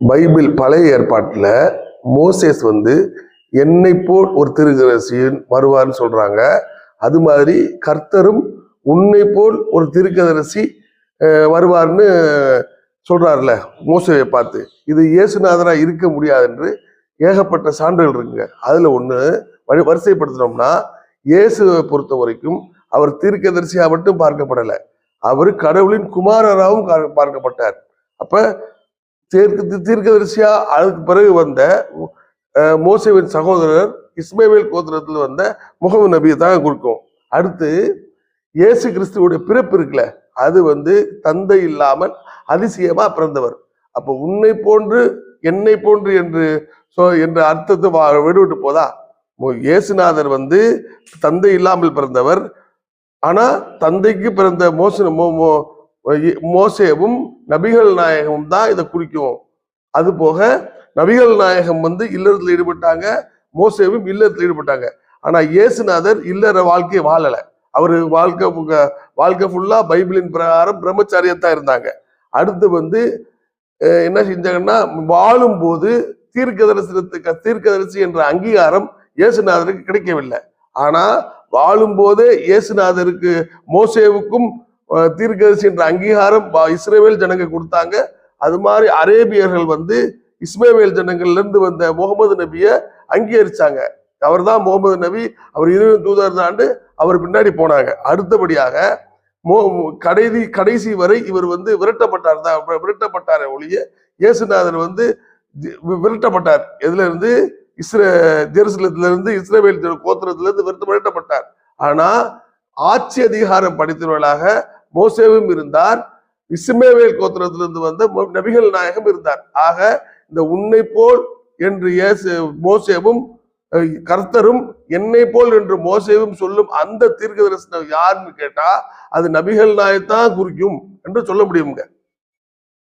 Bible பழைய ஏற்பாட்டில் Moses வந்து என்னை போல் ஒரு திருக்கதரிசியின் வருவார்னு சொல்கிறாங்க அது மாதிரி கர்த்தரும் உன்னை போல் ஒரு திருக்கதரிசி வருவார்னு சொல்கிறார்ல மோசேவை பார்த்து. இது இயேசுநாதராக இருக்க முடியாது என்று ஏகப்பட்ட சான்றுகள் இருக்குங்க. அதில் ஒன்று வரி வரிசைப்படுத்தினோம்னா இயேசுவை பொறுத்த வரைக்கும் அவர் தீர்க்கதரிசியாக மட்டும் பார்க்கப்படலை. அவர் கடவுளின் குமாரராகவும் பார்க்கப்பட்டார். அப்போ தீர்க்க தீர்க்கதரிசியா அதுக்கு பிறகு வந்த மோசேவின் சகோதரர் இஸ்மேவேல் கோத்திரத்தில் வந்த முகமது நபியை தான் கொடுக்கும். அடுத்து இயேசு கிறிஸ்துவோட பிறப்பு இருக்குல்ல அது வந்து தந்தை இல்லாமல் அதிசயமா பிறந்தவர். அப்போ உன்னை போன்று என்னை போன்று என்று சோ என்ற அர்த்தத்தை வா- விடுவிட்டு போதா? இயேசுநாதர் வந்து தந்தை இல்லாமல் பிறந்தவர். ஆனா தந்தைக்கு பிறந்த மோசன மோ- மோ- மோசேவும் நபிகள் நாயகமும் தான் இதை குறிக்கும். அது போக நபிகள் நாயகம் வந்து இல்லறத்தில் ஈடுபட்டாங்க மோசேவும் இல்லறத்தில் ஈடுபட்டாங்க. ஆனா இயேசுநாதர் இல்லற வாழ்க்கையை வாழலை. அவர் வாழ்க்கை வாழ்க்கை ஃபுல்லா பைபிளின் பிரகாரம் பிரம்மச்சாரியத்தான் இருந்தாங்க. அடுத்து வந்து என்ன செஞ்சாங்கன்னா வாழும்போது தீர்க்கதரிசனத்துக்கு தீர்க்கதரிசி என்ற அங்கீகாரம் இயேசுநாதருக்கு கிடைக்கவில்லை. ஆனா வாழும்போதே இயேசுநாதருக்கு மோசேவுக்கும் தீர்க்கதரிசி என்ற அங்கீகாரம் இஸ்ரேவேல் ஜனங்கள் ஜனங்க கொடுத்தாங்க. அது மாதிரி அரேபியர்கள் வந்து இஸ்மேவேல் ஜனங்கள்ல இருந்து வந்த முகமது நபியை அங்கீகரிச்சாங்க. அவர்தான் முகமது நபி அவர் இருவரும் தூதர் தாண்டு அவர் பின்னாடி போனாங்க. அடுத்தபடியாக மோ கடைசி கடைசி வரை இவர் வந்து விரட்டப்பட்டார் தான். விரட்டப்பட்டார் ஒழிய இயேசுநாதர் வந்து விரட்டப்பட்டார். எதுல இருந்து இஸ்ரே ஜெருசலத்துல இருந்து இஸ்ரேவேல் ஜன- கோத்திரத்துல இருந்து விரட்ட விரட்டப்பட்டார். ஆனா ஆட்சி அதிகாரம் படித்தவர்களாக மோசேவும் இருந்தார். இஸ்மேவேல் கோத்திரத்திலிருந்து வந்த நபிகள் நாயகம் இருந்தார். ஆக இந்த உன்னை போல் என்று இயேசு மோசேவும் கர்த்தரும் என்னை போல் என்று மோசேவும் சொல்லும் அந்த தீர்க்க தரிசனம் யாருன்னு கேட்டா அது நபிகள் நாயத்தான் குறிக்கும் என்று சொல்ல முடியுங்க